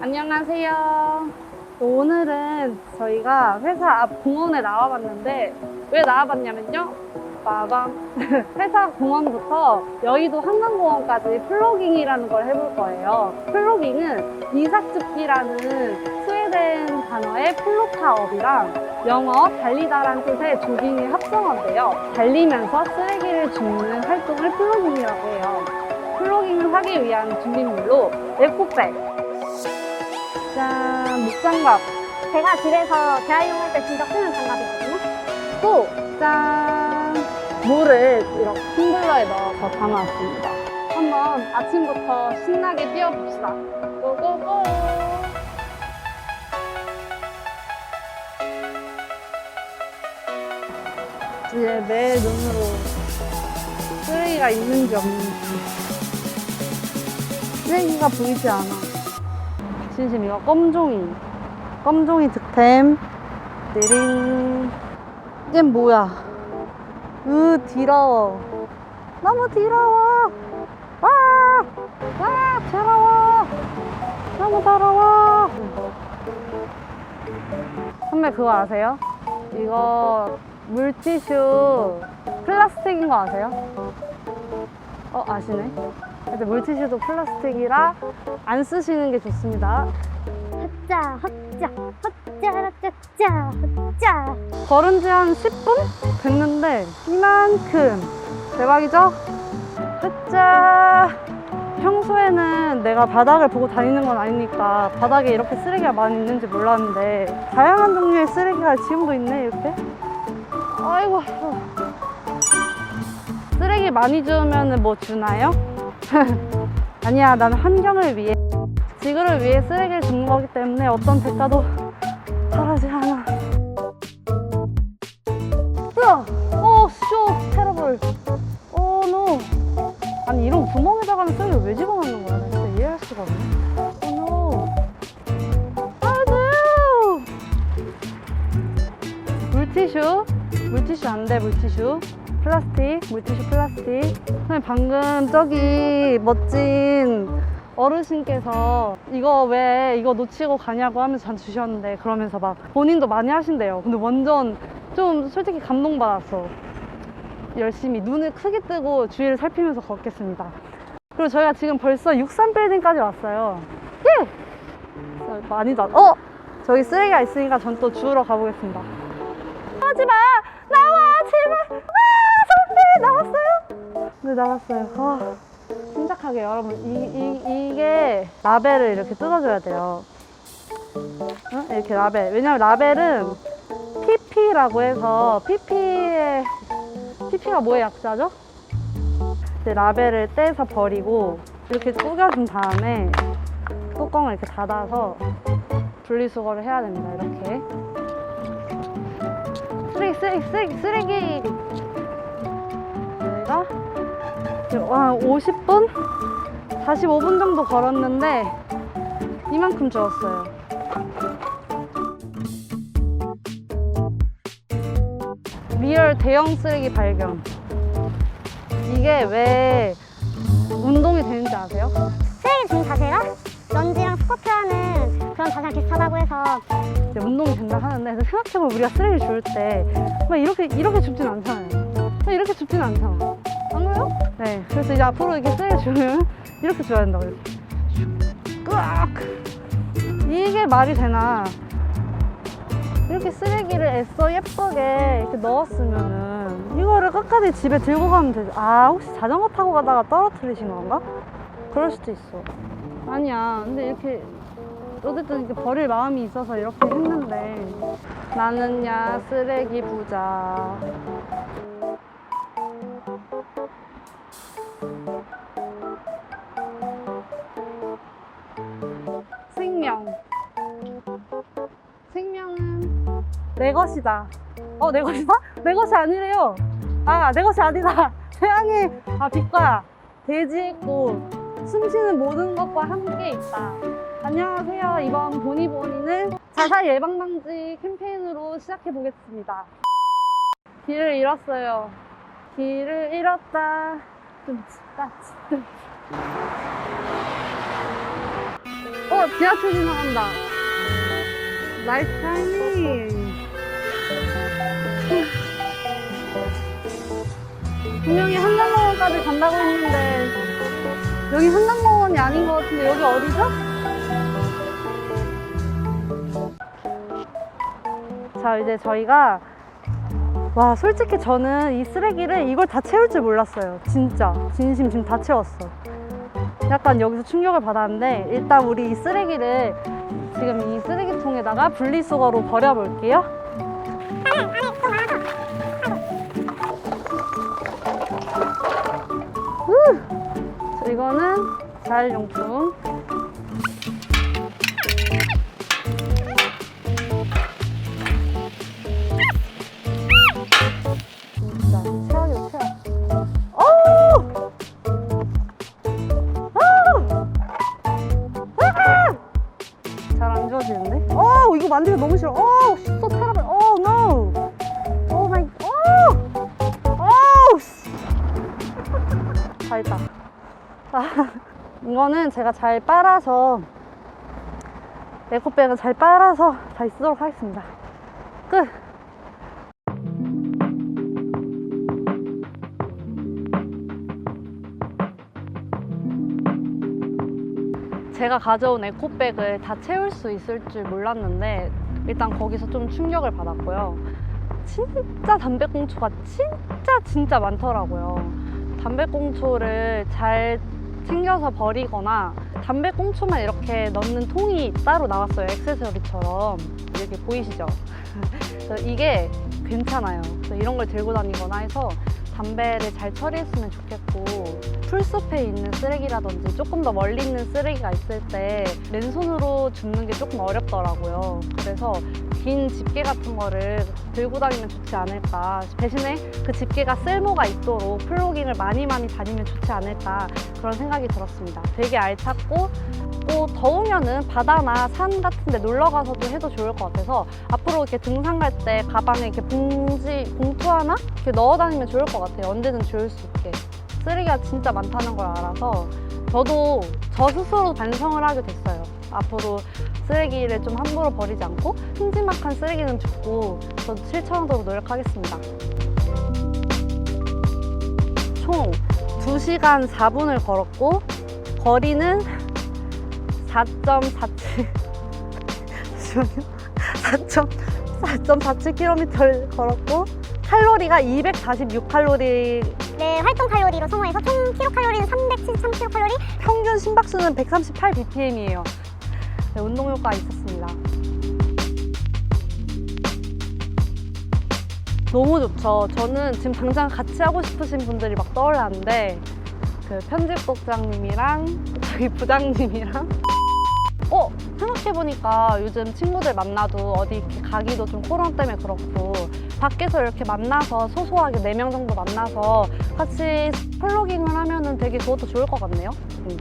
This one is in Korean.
안녕하세요. 오늘은 저희가 회사 앞 공원에 나와봤는데 왜 나와봤냐면요. 빠밤. 회사 공원부터 여의도 한강공원까지 플로깅이라는 걸 해볼 거예요. 플로깅은 이삭줍기라는 스웨덴 단어의 플로타업이랑 영어 달리다란 뜻의 조깅의 합성어인데요. 달리면서 쓰레기를 줍는 활동을 플로깅이라고 해요. 플로깅을 하기 위한 준비물로 에코백, 짠, 목장갑, 제가 집에서 재활용할 때 진짜 쓰는 장갑이거든요. 또, 짠, 물을 이렇게 텀블러에 넣어서 담아왔습니다. 한번 아침부터 신나게 뛰어봅시다. 고고고! 이제 내 눈으로 쓰레기가 있는지 없는지 쓰레기가 보이지 않아. 진심 이거 껌종이. 껌종이 득템. 띠링. 이게 뭐야? 으, 더러워. 너무 더러워. 와! 와, 더러워. 너무 더러워. 선배 그거 아세요? 이거 물티슈 플라스틱인 거 아세요? 어, 아시네. 근데 물티슈도 플라스틱이라 안 쓰시는 게 좋습니다. 헛자, 헛 자, 헛자라짜짜, 헛자. 걸은 지 한 10분 됐는데 이만큼 대박이죠? 으짜 평소에는 내가 바닥을 보고 다니는 건 아니니까 바닥에 이렇게 쓰레기가 많이 있는지 몰랐는데 다양한 종류의 쓰레기가 지금도 있네 이렇게 아이고 쓰레기 많이 주우면 뭐 주나요? 아니야 나는 환경을 위해 지구를 위해 쓰레기를 줍는 거기 때문에 어떤 대가도 바라지 않아 으아! 어, 쇼! 테러블. 어, 노. 아니, 이런 구멍에다가 는 쓰레기를 왜 집어넣는 거야? 나 진짜 이해할 수가 없네. 어, 노. 아주! 물티슈. 물티슈 안 돼, 물티슈. 플라스틱, 물티슈 플라스틱. 선생님, 방금 저기 멋진 어르신께서 이거 왜 이거 놓치고 가냐고 하면서 전 주셨는데 그러면서 막 본인도 많이 하신대요. 근데 완전 좀 솔직히 감동받았어. 열심히 눈을 크게 뜨고 주위를 살피면서 걷겠습니다. 그리고 저희가 지금 벌써 63빌딩까지 왔어요. 예! 어, 많이 나, 어! 저기 쓰레기가 있으니까 전 또 주우러 가보겠습니다. 하지 마! 나와! 제발! 와! 선배! 나왔어요? 네, 나왔어요. 아, 침착하게 여러분. 이, 이, 이 게 라벨을 이렇게 뜯어줘야 돼요. 응? 이렇게 라벨. 왜냐면 라벨은 PP라고 해서 PP의 PP가 뭐의 약자죠? 이제 라벨을 떼서 버리고 이렇게 구겨준 다음에 뚜껑을 이렇게 닫아서 분리수거를 해야 됩니다. 이렇게 쓰레기 쓰레기 쓰레기 쓰레기 저희가 지금 한 50분? 45분 정도 걸었는데 이만큼 주웠어요. 리얼 대형 쓰레기 발견. 이게 왜 운동이 되는지 아세요? 쓰레기 줍는 자세가 런지랑 스쿼트 하는 그런 자세랑 비슷하다고 해서 이제 운동이 된다 하는데 그래서 생각해보면 우리가 쓰레기 줄 때 막 이렇게 이렇게 줍진 않잖아요. 막 이렇게 줍진 않잖아. 안 그래요? 네. 그래서 이제 앞으로 이렇게 쓰레기 주면 이렇게 줘야 된다고 이렇게. 끄악! 이게 말이 되나? 이렇게 쓰레기를 애써 예쁘게 이렇게 넣었으면은 이거를 끝까지 집에 들고 가면 되죠. 아 혹시 자전거 타고 가다가 떨어뜨리신 건가? 그럴 수도 있어. 아니야. 근데 이렇게 어쨌든 이렇게 버릴 마음이 있어서 이렇게 했는데 나는야 쓰레기 부자. 생명. 생명은 내 것이다. 어, 내 것이다? 내 것이 아니래요. 아, 내 것이 아니다. 태양의, 아, 빛과 대지의 꽃, 숨쉬는 모든 것과 함께 있다. 안녕하세요. 이번 보니보니는 자살 예방방지 캠페인으로 시작해 보겠습니다. 길을 잃었어요. 길을 잃었다. 어, 지하철 지나간다. 나이스 타이밍. 분명히 한남공원까지 간다고 했는데 여기 한남공원이 아닌 것 같은데 여기 어디죠? 자 이제 저희가 와 솔직히 저는 이 쓰레기를 이걸 다 채울 줄 몰랐어요. 진짜. 진심 지금 다 채웠어. 약간 여기서 충격을 받았는데 일단 우리 이 쓰레기를 지금 이 쓰레기통에다가 분리수거로 버려볼게요. 자, 이거는 자율용품 이거 만지기 너무 싫어. 어 so terrible oh no. oh my oh oh 씨. 다. 아, 이거는 제가 잘 빨아서 에코백은 잘 빨아서 다시 쓰도록 하겠습니다. 끝 제가 가져온 에코백을 다 채울 수 있을 줄 몰랐는데 일단 거기서 좀 충격을 받았고요. 진짜 담배꽁초가 진짜 진짜 많더라고요. 담배꽁초를 잘 챙겨서 버리거나 담배꽁초만 이렇게 넣는 통이 따로 나왔어요. 액세서리처럼. 이렇게 보이시죠? 이게 괜찮아요. 이런 걸 들고 다니거나 해서 담배를 잘 처리했으면 좋겠고 풀숲에 있는 쓰레기라든지 조금 더 멀리 있는 쓰레기가 있을 때 맨손으로 줍는 게 조금 어렵더라고요. 그래서 긴 집게 같은 거를 들고 다니면 좋지 않을까. 대신에 그 집게가 쓸모가 있도록 플로깅을 많이 많이 다니면 좋지 않을까 그런 생각이 들었습니다. 되게 알찼고 또 더우면은 바다나 산 같은 데 놀러 가서도 해도 좋을 것 같아서 앞으로 이렇게 등산 갈 때 가방에 이렇게 봉지, 봉투 하나 이렇게 넣어 다니면 좋을 것 같아요. 언제든 좋을 수 있게. 쓰레기가 진짜 많다는 걸 알아서 저도 저 스스로 반성을 하게 됐어요. 앞으로 쓰레기를 좀 함부로 버리지 않고 큼지막한 쓰레기는 줍고 저도 실천하도록 노력하겠습니다. 총 2시간 4분을 걸었고 거리는 4.47 잠시만요. 4.47km를 걸었고 칼로리가 246칼로리 네, 활동 칼로리로 소모해서 총 킬로칼로리는 373킬로칼로리. 평균 심박수는 138 bpm이에요. 네, 운동 효과 있었습니다. 너무 좋죠. 저는 지금 당장 같이 하고 싶으신 분들이 막 떠올랐는데 그 편집국장님이랑 저희 부장님이랑 어 생각해보니까 요즘 친구들 만나도 어디 이렇게 가기도 좀 코로나 때문에 그렇고 밖에서 이렇게 만나서 소소하게 네 명 정도 만나서 같이 플로깅을 하면은 되게 그것도 좋을 것 같네요. 음.